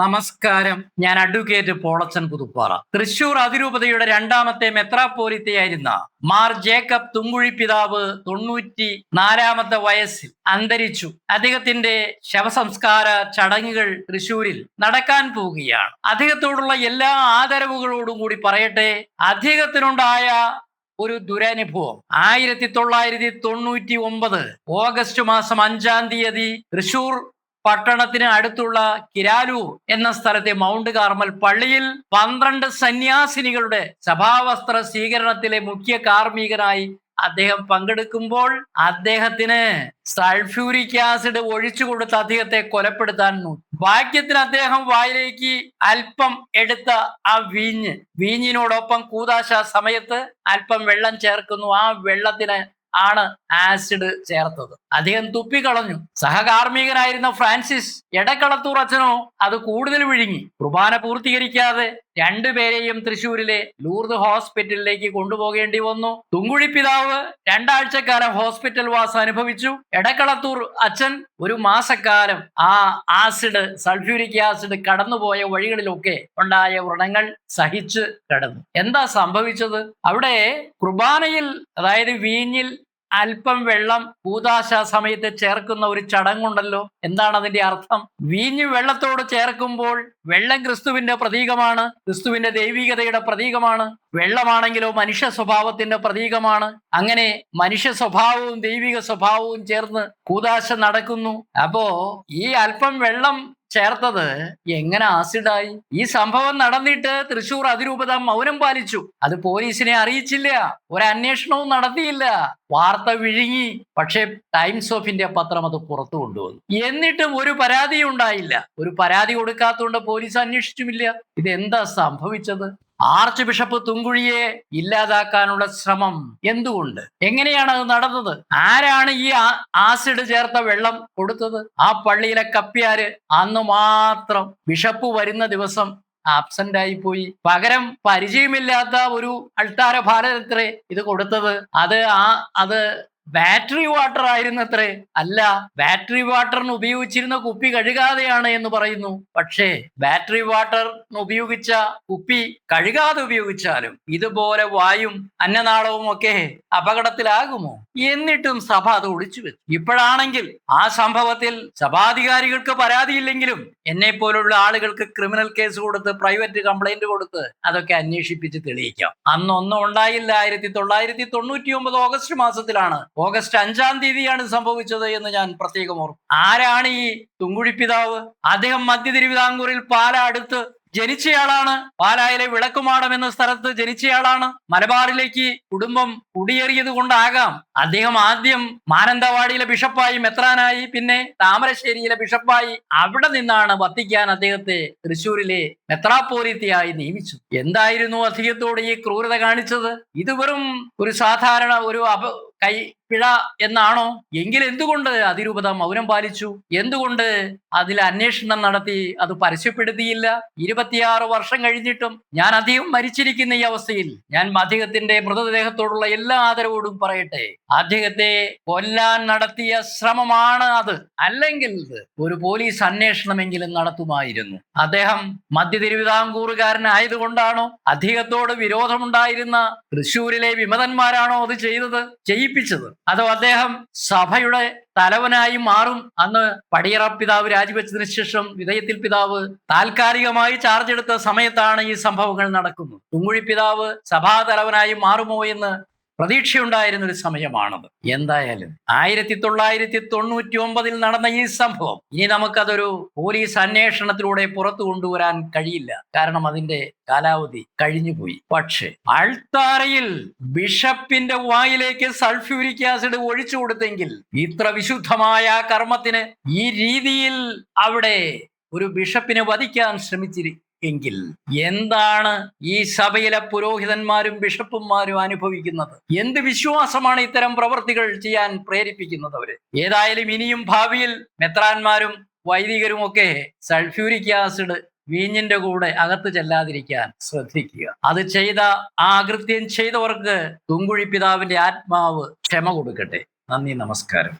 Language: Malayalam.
നമസ്കാരം. ഞാൻ അഡ്വക്കേറ്റ് പോളച്ചൻ പുതുപ്പാറ. തൃശൂർ അതിരൂപതയുടെ രണ്ടാമത്തെ മെത്രാപ്പോലിത്തയായിരുന്ന മാർ ജേക്കബ് തുങ്കുഴി പിതാവ് തൊണ്ണൂറ്റി നാലാമത്തെ വയസ്സിൽ അന്തരിച്ചു. അദ്ദേഹത്തിന്റെ ശവസംസ്കാര ചടങ്ങുകൾ തൃശൂരിൽ നടക്കാൻ പോവുകയാണ്. അദ്ദേഹത്തോടുള്ള എല്ലാ ആദരവുകളോടും കൂടി പറയട്ടെ അദ്ദേഹത്തിനുണ്ടായ ഒരു ദുരനുഭവം. ആയിരത്തി തൊള്ളായിരത്തി തൊണ്ണൂറ്റി ഒമ്പത് ഓഗസ്റ്റ് മാസം അഞ്ചാം തീയതി തൃശൂർ പട്ടണത്തിന് അടുത്തുള്ള കിരാലൂർ എന്ന സ്ഥലത്തെ മൗണ്ട് കാർമൽ പള്ളിയിൽ പന്ത്രണ്ട് സന്യാസിനികളുടെ സഭാവസ്ത്ര സ്വീകരണത്തിലെ മുഖ്യ കാർമ്മികനായി അദ്ദേഹം പങ്കെടുക്കുമ്പോൾ അദ്ദേഹത്തിന് സൾഫ്യൂരിക് ആസിഡ് ഒഴിച്ചു കൊടുത്ത് അദ്ദേഹത്തെ കൊലപ്പെടുത്താൻ ഭാഗ്യത്തിന് അദ്ദേഹം വായിലേക്ക് അല്പം എടുത്ത ആ വീഞ്ഞ്. വീഞ്ഞിനോടൊപ്പം കൂതാശ സമയത്ത് അല്പം വെള്ളം ചേർക്കുന്നു. ആ വെള്ളത്തിന് ആണ് ആസിഡ് ചേർത്തത്. അദ്ദേഹം തുപ്പിക്കളഞ്ഞു സഹകാർമികനായിരുന്ന ഫ്രാൻസിസ് എടക്കളത്തൂർ അച്ഛനോ അത് കൂടുതൽ വിഴുങ്ങി. കുർബാന പൂർത്തീകരിക്കാതെ രണ്ടുപേരെയും തൃശൂരിലെ ലൂർദ് ഹോസ്പിറ്റലിലേക്ക് കൊണ്ടുപോകേണ്ടി വന്നു. തുങ്കുഴി പിതാവ് രണ്ടാഴ്ചക്കാലം ഹോസ്പിറ്റൽ വാസം അനുഭവിച്ചു. എടക്കളത്തൂർ അച്ഛൻ ഒരു മാസക്കാലം ആ ആസിഡ് സൾഫ്യൂരിക് ആസിഡ് കടന്നുപോയ വഴികളിലൊക്കെ ഉണ്ടായ വ്രണങ്ങൾ സഹിച്ച് കടന്നു. എന്താ സംഭവിച്ചത്? അവിടെ കുർബാനയിൽ അതായത് വീഞ്ഞിൽ അല്പം വെള്ളം കൂതാശ സമയത്ത് ചേർക്കുന്ന ഒരു ചടങ്ങുണ്ടല്ലോ. എന്താണ് അതിന്റെ അർത്ഥം? വീഞ്ഞ് വെള്ളത്തോട് ചേർക്കുമ്പോൾ വെള്ളം ക്രിസ്തുവിന്റെ പ്രതീകമാണ് ക്രിസ്തുവിന്റെ ദൈവികതയുടെ പ്രതീകമാണ് വെള്ളമാണെങ്കിലോ മനുഷ്യ സ്വഭാവത്തിന്റെ പ്രതീകമാണ്. അങ്ങനെ മനുഷ്യ സ്വഭാവവും ദൈവിക സ്വഭാവവും ചേർന്ന് കൂതാശ നടക്കുന്നു. അപ്പോ ഈ അല്പം വെള്ളം ചേർത്തത് എങ്ങനെ ആസിഡായി? ഈ സംഭവം നടന്നിട്ട് തൃശൂർ അതിരൂപത മൗനം പാലിച്ചു. അത് പോലീസിനെ അറിയിച്ചില്ല. ഒരു അന്വേഷണവും നടത്തിയില്ല. വാർത്ത വിഴുങ്ങി. പക്ഷേ ടൈംസ് ഓഫ് ഇന്ത്യ പത്രം അത് പുറത്തു കൊണ്ടുവന്നു. എന്നിട്ടും ഒരു പരാതി ഉണ്ടായില്ല. ഒരു പരാതി കൊടുക്കാത്തതുകൊണ്ട് പോലീസ് അന്വേഷിച്ചുമില്ല. ഇതെന്താ സംഭവിച്ചത്? ആർച്ച് ബിഷപ്പ് തുങ്കുഴിയെ ഇല്ലാതാക്കാനുള്ള ശ്രമം എന്തുകൊണ്ട്? എങ്ങനെയാണ് അത് നടന്നത്? ആരാണ് ഈ ആസിഡ് ചേർത്ത വെള്ളം കൊടുത്തത്? ആ പള്ളിയിലെ കപ്പ്യാര് അന്ന് മാത്രം ബിഷപ്പ് വരുന്ന ദിവസം ആബ്സെന്റ് പോയി. പകരം പരിചയമില്ലാത്ത ഒരു അൾത്താര ഭാരതത്തിലെ ഇത് കൊടുത്തത് അത് ആ അത് ബാറ്ററി വാട്ടർ ആയിരുന്നത്രേ. അല്ല ബാറ്ററി വാട്ടറിന് ഉപയോഗിച്ചിരുന്ന കുപ്പി കഴുകാതെയാണ് എന്ന് പറയുന്നു. പക്ഷേ ബാറ്ററി വാട്ടറിന് ഉപയോഗിച്ച കുപ്പി കഴുകാതെ ഉപയോഗിച്ചാലും ഇതുപോലെ വായും അന്നനാളവും ഒക്കെ അപകടത്തിലാകുമോ? എന്നിട്ടും സഭ അത് ഒളിച്ചു വെച്ചു. ഇപ്പോഴാണെങ്കിൽ ആ സംഭവത്തിൽ സഭാധികാരികൾക്ക് പരാതിയില്ലെങ്കിലും എന്നെ പോലുള്ള ആളുകൾക്ക് ക്രിമിനൽ കേസ് കൊടുത്ത് പ്രൈവറ്റ് കംപ്ലൈന്റ് കൊടുത്ത് അതൊക്കെ അന്വേഷിപ്പിച്ച് തെളിയിക്കാം. അന്നൊന്നും ഉണ്ടായില്ല. ആയിരത്തി തൊള്ളായിരത്തി തൊണ്ണൂറ്റി ഒമ്പത് ഓഗസ്റ്റ് മാസത്തിലാണ് ഓഗസ്റ്റ് അഞ്ചാം തീയതിയാണ് സംഭവിച്ചത് എന്ന് ഞാൻ പ്രത്യേകം ഓർക്കും. ആരാണ് ഈ തുങ്കുഴിപ്പിതാവ് അദ്ദേഹം മധ്യ തിരുവിതാംകൂറിൽ പാല അടുത്ത് ജനിച്ചയാളാണ്. പാലായിലെ വിളക്കുമാടം എന്ന സ്ഥലത്ത് ജനിച്ചയാളാണ്. മലബാറിലേക്ക് കുടുംബം കുടിയേറിയത് കൊണ്ടാകാം അദ്ദേഹം ആദ്യം മാനന്തവാടിയിലെ ബിഷപ്പായി മെത്രാനായി പിന്നെ താമരശ്ശേരിയിലെ ബിഷപ്പായി അവിടെ നിന്നാണ് വത്തിക്കാൻ അദ്ദേഹത്തെ തൃശ്ശൂരിലെ മെത്രാപ്പോലിത്തിയായി നിയമിച്ചു എന്തായിരുന്നു അദ്ദേഹത്തോട് ഈ ക്രൂരത കാണിച്ചത്? ഇത് വെറും ഒരു സാധാരണ ഒരു കൈ പിഴ എന്നാണോ? എങ്കിൽ എന്തുകൊണ്ട് അതിരൂപത മൗനം പാലിച്ചു? എന്തുകൊണ്ട് അതിൽ അന്വേഷണം നടത്തി അത് പരസ്യപ്പെടുത്തിയില്ല? ഇരുപത്തിയാറ് വർഷം കഴിഞ്ഞിട്ടും ഞാൻ അധികം മരിച്ചിരിക്കുന്ന ഈ അവസ്ഥയിൽ ഞാൻ അദ്ദേഹത്തിന്റെ മൃതദേഹത്തോടുള്ള എല്ലാ ആദരവോടും പറയട്ടെ. അദ്ദേഹത്തെ കൊല്ലാൻ നടത്തിയ ശ്രമമാണ് അത്. അല്ലെങ്കിൽ ഒരു പോലീസ് അന്വേഷണമെങ്കിലും നടത്തുമായിരുന്നു. അദ്ദേഹം മധ്യ തിരുവിതാംകൂറുകാരനായതുകൊണ്ടാണോ? അദ്ദേഹത്തോട് വിരോധമുണ്ടായിരുന്ന തൃശ്ശൂരിലെ വിമതന്മാരാണോ അത് ചെയ്തത്? ചെയ്യിപ്പിച്ചത് അതോ അദ്ദേഹം സഭയുടെ തലവനായി മാറും? അന്ന് പടിയറ പിതാവ് രാജിവെച്ചതിന് ശേഷം വിധേയത്തിൽ പിതാവ് താൽക്കാലികമായി ചാർജ് എടുത്ത സമയത്താണ് ഈ സംഭവങ്ങൾ നടക്കുന്നത്. തുങ്കുഴി പിതാവ് സഭാ തലവനായി മാറുമോ എന്ന് പ്രതീക്ഷയുണ്ടായിരുന്ന ഒരു സമയമാണത്. എന്തായാലും ആയിരത്തി തൊള്ളായിരത്തി തൊണ്ണൂറ്റി ഒമ്പതിൽ നടന്ന ഈ സംഭവം ഇനി നമുക്കതൊരു പോലീസ് അന്വേഷണത്തിലൂടെ പുറത്തു കൊണ്ടുവരാൻ കഴിയില്ല. കാരണം അതിന്റെ കാലാവധി കഴിഞ്ഞുപോയി. പക്ഷേ അൾത്താറയിൽ ബിഷപ്പിന്റെ വായിലേക്ക് സൾഫ്യൂരിക് ആസിഡ് ഒഴിച്ചു കൊടുത്തെങ്കിൽ ഇത്ര വിശുദ്ധമായ കർമ്മത്തിന് ഈ രീതിയിൽ അവിടെ ഒരു ബിഷപ്പിനെ വധിക്കാൻ ശ്രമിച്ചിരി എങ്കിൽ എന്താണ് ഈ സഭയിലെ പുരോഹിതന്മാരും ബിഷപ്പുമാരും അനുഭവിക്കുന്നത്? എന്ത് വിശ്വാസമാണ് ഇത്തരം പ്രവർത്തികൾ ചെയ്യാൻ പ്രേരിപ്പിക്കുന്നത് അവർ? ഏതായാലും ഇനിയും ഭാവിയിൽ മെത്രാന്മാരും വൈദികരും ഒക്കെ സൾഫ്യൂരിക് ആസിഡ് വീഞ്ഞിന്റെ കൂടെ അകത്ത് ചെല്ലാതിരിക്കാൻ ശ്രദ്ധിക്കുക. അത് ചെയ്ത ആ അകൃത്യം ചെയ്തവർക്ക് തുങ്കുഴി പിതാവിന്റെ ആത്മാവ് ക്ഷമ കൊടുക്കട്ടെ. നന്ദി നമസ്കാരം.